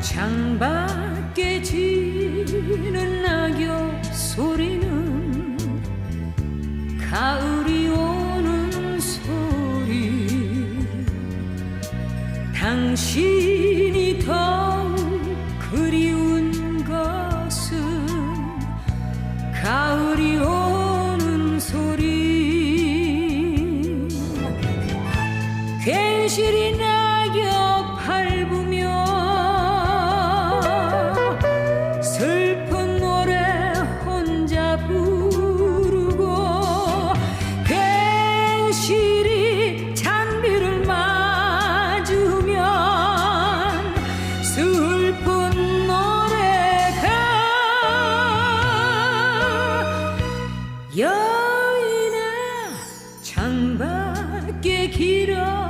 창밖에 지는 낙엽 소리는 가을이 오는 소리. 당신이 더욱 그리운 것은 가을이 오는 소리. 괜시리 낙엽 밟으며 슬픈 노래가 여인아 창밖에 길어